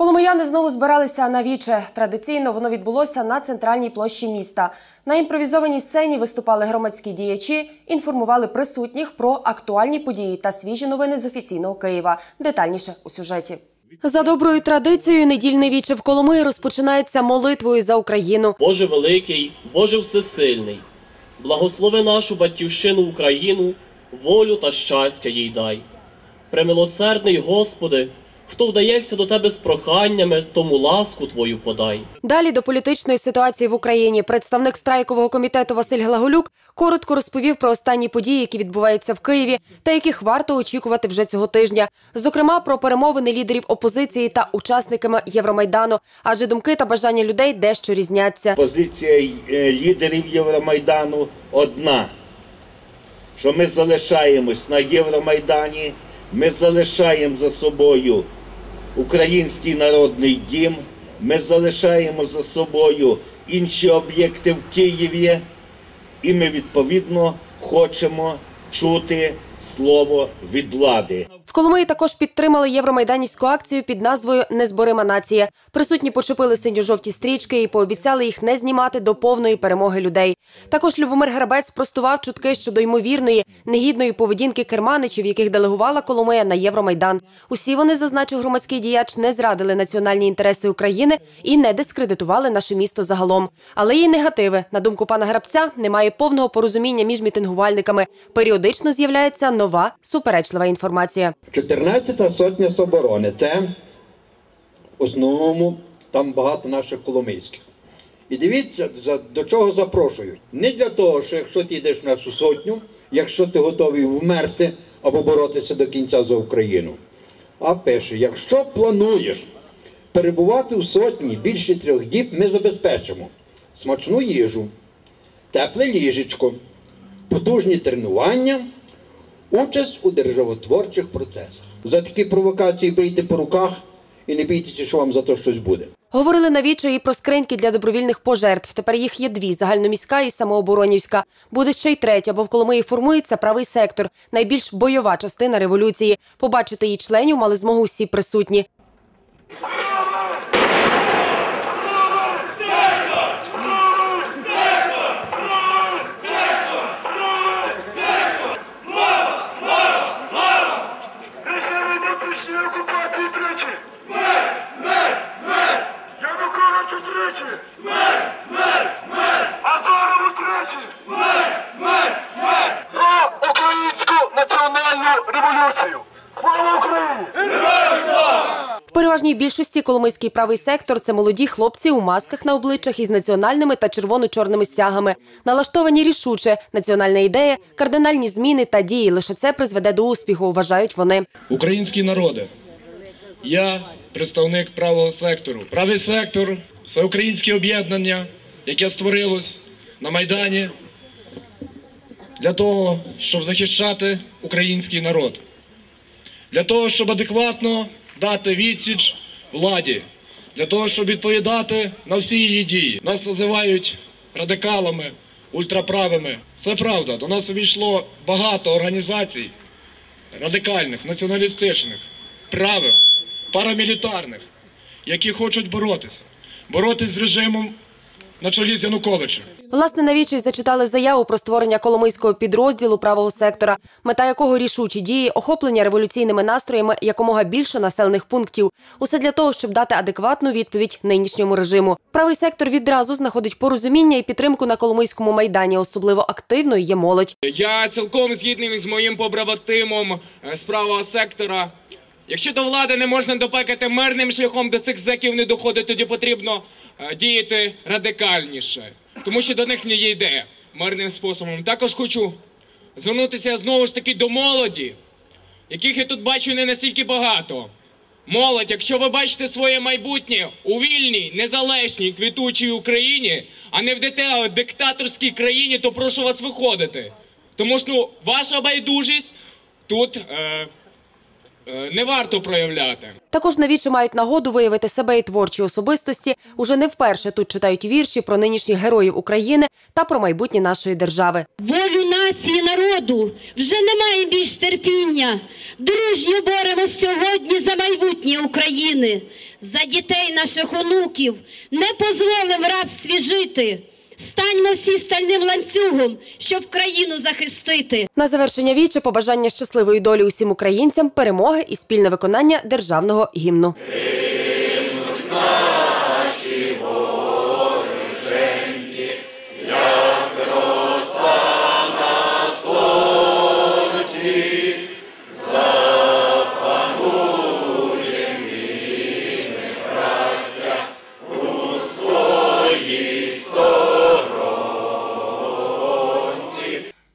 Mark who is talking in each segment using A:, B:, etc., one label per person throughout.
A: Коломияни знову збиралися на віче. Традиційно воно відбулося на центральній площі міста. На імпровізованій сцені виступали громадські діячі, інформували присутніх про актуальні події та свіжі новини з офіційного Києва. Детальніше у сюжеті. За доброю традицією, недільне віче в Коломиї розпочинається молитвою за Україну.
B: Боже великий, Боже всесильний, благослови нашу батьківщину Україну, волю та щастя їй дай. Премилосердний Господи, хто вдається до Тебе з проханнями, тому ласку Твою подай.
A: Далі до політичної ситуації в Україні представник страйкового комітету Василь Глаголюк коротко розповів про останні події, які відбуваються в Києві, та яких варто очікувати вже цього тижня. Зокрема, про перемовини лідерів опозиції та учасниками Євромайдану, адже думки та бажання людей дещо різняться.
C: Позиція е, лідерів Євромайдану одна, що ми залишаємось на Євромайдані, ми залишаємо за собою Український народний дім, ми залишаємо за собою інші об'єкти в Києві, і ми відповідно хочемо чути слово від влади.
A: В Коломиї також підтримали євромайданівську акцію під назвою Незборима нація. Присутні почепили синьо-жовті стрічки і пообіцяли їх не знімати до повної перемоги людей. Також Любомир Грабець спростував чутки щодо ймовірної негідної поведінки керманичів, яких делегувала Коломия на Євромайдан. Усі вони, зазначив громадський діяч, не зрадили національні інтереси України і не дискредитували наше місто загалом. Але є негативи. На думку пана Грабця, немає повного порозуміння між мітингувальниками. Періодично з'являється нова суперечлива інформація.
D: 14-та сотня Соборони це в основному там багато наших коломийських. І дивіться, до чого запрошують. Не для того, що якщо ти йдеш в нашу сотню, якщо ти готовий вмерти або боротися до кінця за Україну. А пише: якщо плануєш перебувати в сотні більше трьох діб, ми забезпечимо смачну їжу, тепле ліжечко, потужні тренування, участь у державотворчих процесах. За такі провокації бийте по руках і не бійтеся, що вам за то щось буде.
A: Говорили навіче і про скриньки для добровільних пожертв. Тепер їх є дві: загальноміська і самооборонівська. Буде ще й третя, бо в Коломиї формується правий сектор, найбільш бойова частина революції. Побачити її членів мали змогу всі присутні.
E: Рішили внутрішньої окупації тричі! Смерть! Смерть! Смерть! Смерть! Смерть! Смерть! Смерть! Смерть! Смерть! За українську національну революцію! Слава Україні!
A: В переважній більшості коломийський правий сектор це молоді хлопці у масках на обличчях із національними та червоно-чорними стягами. Налаштовані рішуче, національна ідея, кардинальні зміни та дії. Лише це призведе до успіху, вважають вони.
F: Українські народи. Я представник правого сектору. Правий сектор всеукраїнське об'єднання, яке створилось на Майдані для того, щоб захищати український народ, для того, щоб адекватно дати відсіч владі, для того, щоб відповідати на всі її дії. Нас називають радикалами, ультраправими. Це правда. До нас увійшло багато організацій, радикальних, націоналістичних, правих, парамілітарних, які хочуть боротися, боротись з режимом на чолі з Януковичем.
A: Власне, навічі зачитали заяву про створення коломийського підрозділу правого сектора, мета якого рішучі дії, охоплення революційними настроями якомога більше населених пунктів. Усе для того, щоб дати адекватну відповідь нинішньому режиму. Правий сектор відразу знаходить порозуміння і підтримку на Коломийському майдані. Особливо активною є молодь.
G: Я цілком згідний з моїм побратимом е, з правого сектора. Якщо до влади не можна допекати мирним шляхом, до цих зеків не доходить, тоді потрібно е, діяти радикальніше, тому що до них не ідея мирним способом. Також хочу звернутися знову ж таки до молоді, яких я тут бачу не настільки багато. Молодь, якщо ви бачите своє майбутнє у вільній, незалежній, квітучій Україні, а не в диктаторській країні, то прошу вас виходити. Тому що ну, ваша байдужість тут е, не варто проявляти.
A: Також навічі мають нагоду виявити себе і творчі особистості. Уже не вперше тут читають вірші про нинішніх героїв України та про майбутнє нашої держави.
H: волю нації народу вже немає більш терпіння. Дружньо боремось сьогодні за майбутнє України. за дітей наших онуків. Не позволимо в рабстві жити. Станьмо всі стальним ланцюгом, щоб країну захистити.
A: На завершення віче побажання щасливої долі усім українцям, перемоги і спільне виконання державного гімну.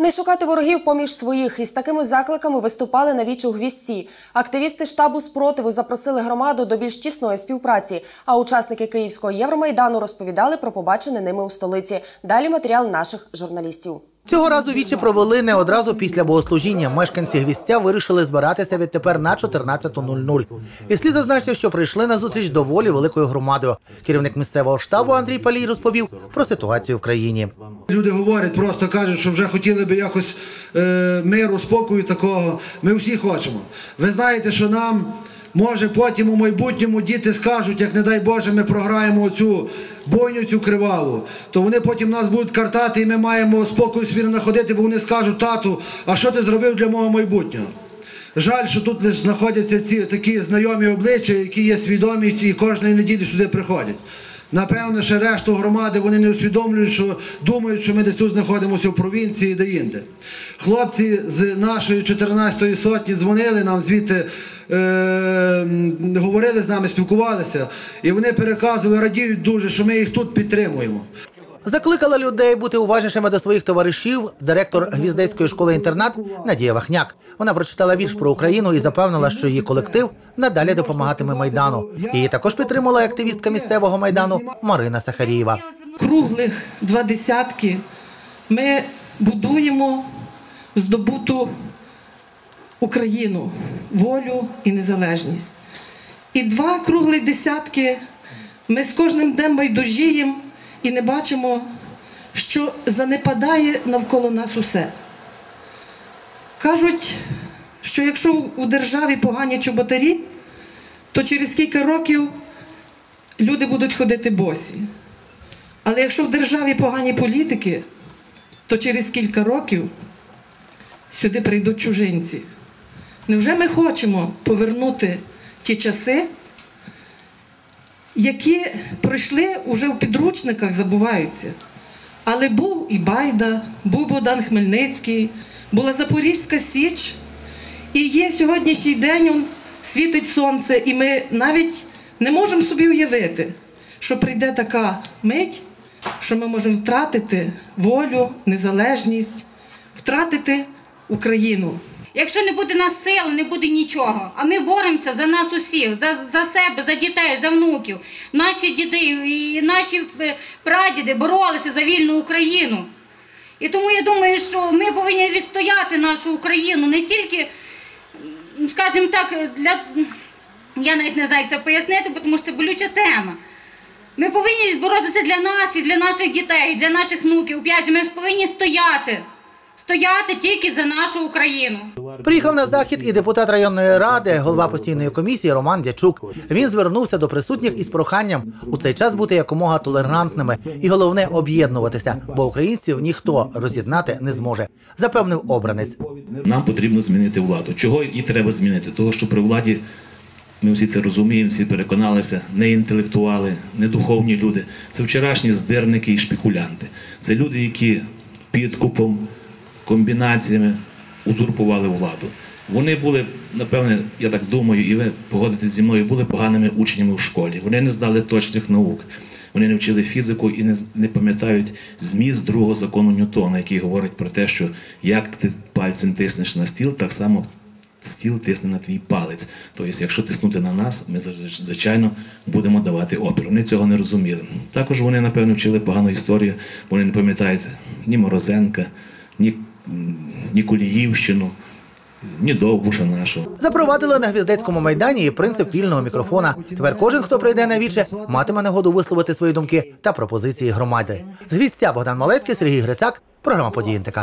A: Не шукати ворогів поміж своїх із такими закликами виступали на віч у гвісті. Активісти штабу спротиву запросили громаду до більш тісної співпраці. А учасники Київського Євромайдану розповідали про побачене ними у столиці. Далі матеріал наших журналістів.
I: Цього разу вічі провели не одразу після богослужіння. Мешканці гвіздця вирішили збиратися відтепер на 14.00. І слід зазначити, що прийшли на зустріч доволі великою громадою. Керівник місцевого штабу Андрій Палій розповів про ситуацію в країні.
J: Люди говорять, просто кажуть, що вже хотіли би якось е, миру, спокою такого. Ми всі хочемо. Ви знаєте, що нам може потім у майбутньому діти скажуть, як не дай Боже, ми програємо цю бойню, цю криваву, то вони потім нас будуть картати, і ми маємо спокою свій знаходити, бо вони скажуть, тату, а що ти зробив для мого майбутнього? Жаль, що тут лише знаходяться ці такі знайомі обличчя, які є свідомі і кожної неділі сюди приходять. Напевно, ще решту громади вони не усвідомлюють, що думають, що ми десь тут знаходимося в провінції де інде. Хлопці з нашої 14-ї сотні дзвонили нам звідти, е, говорили з нами, спілкувалися, і вони переказували, радіють дуже, що ми їх тут підтримуємо.
I: Закликала людей бути уважнішими до своїх товаришів директор гвіздецької школи-інтернат Надія Вахняк. Вона прочитала вірш про Україну і запевнила, що її колектив надалі допомагатиме майдану. Її також підтримала активістка місцевого майдану Марина Сахарієва.
K: круглих два десятки ми будуємо здобуту Україну, волю і незалежність. І два круглих десятки ми з кожним днем байдужіємо і не бачимо, що занепадає навколо нас усе. Кажуть, що якщо у державі погані чоботарі, то через кілька років люди будуть ходити босі. Але якщо в державі погані політики, то через кілька років сюди прийдуть чужинці. Невже ми хочемо повернути ті часи, які пройшли уже в підручниках, забуваються? Але був і Байда, був Богдан Хмельницький, була Запорізька Січ, і є сьогоднішній день, світить сонце, і ми навіть не можемо собі уявити, що прийде така мить, що ми можемо втратити волю, незалежність, втратити Україну.
L: Якщо не буде нас сил, не буде нічого. А ми боремося за нас усіх, за, за себе, за дітей, за внуків. Наші діди і наші е, прадіди боролися за вільну Україну. І тому я думаю, що ми повинні відстояти нашу Україну не тільки, скажімо так, для я навіть не знаю, як це пояснити, тому що це болюча тема. Ми повинні боротися для нас і для наших дітей, і для наших внуків. Ми повинні стояти. Стояти тільки за нашу Україну.
I: Приїхав на захід і депутат районної ради, голова постійної комісії Роман Дячук. Він звернувся до присутніх із проханням у цей час бути якомога толерантними і головне об'єднуватися, бо українців ніхто роз'єднати не зможе, запевнив обранець.
M: Нам потрібно змінити владу. Чого і треба змінити? Того, що при владі ми всі це розуміємо, всі переконалися, не інтелектуали, не духовні люди. Це вчорашні здирники і шпекулянти. Це люди, які підкупом, комбінаціями узурпували владу. Вони були, напевне, я так думаю, і ви погодитесь зі мною, були поганими учнями в школі. Вони не здали точних наук. Вони не вчили фізику і не, не пам'ятають зміст другого закону Ньютона, який говорить про те, що як ти пальцем тиснеш на стіл, так само стіл тисне на твій палець. Тобто, якщо тиснути на нас, ми звичайно будемо давати опір. Вони цього не розуміли. Також вони, напевно, вчили погану історію, вони не пам'ятають ні Морозенка, ні, ні Коліївщину, ні Довбуша нашого.
I: Запровадили на гвіздецькому майдані і принцип вільного мікрофона. Тепер кожен, хто прийде на віче, матиме нагоду висловити свої думки та пропозиції громади. З гвіздця Богдан Малецький, Сергій Грицак, програма «Події НТК».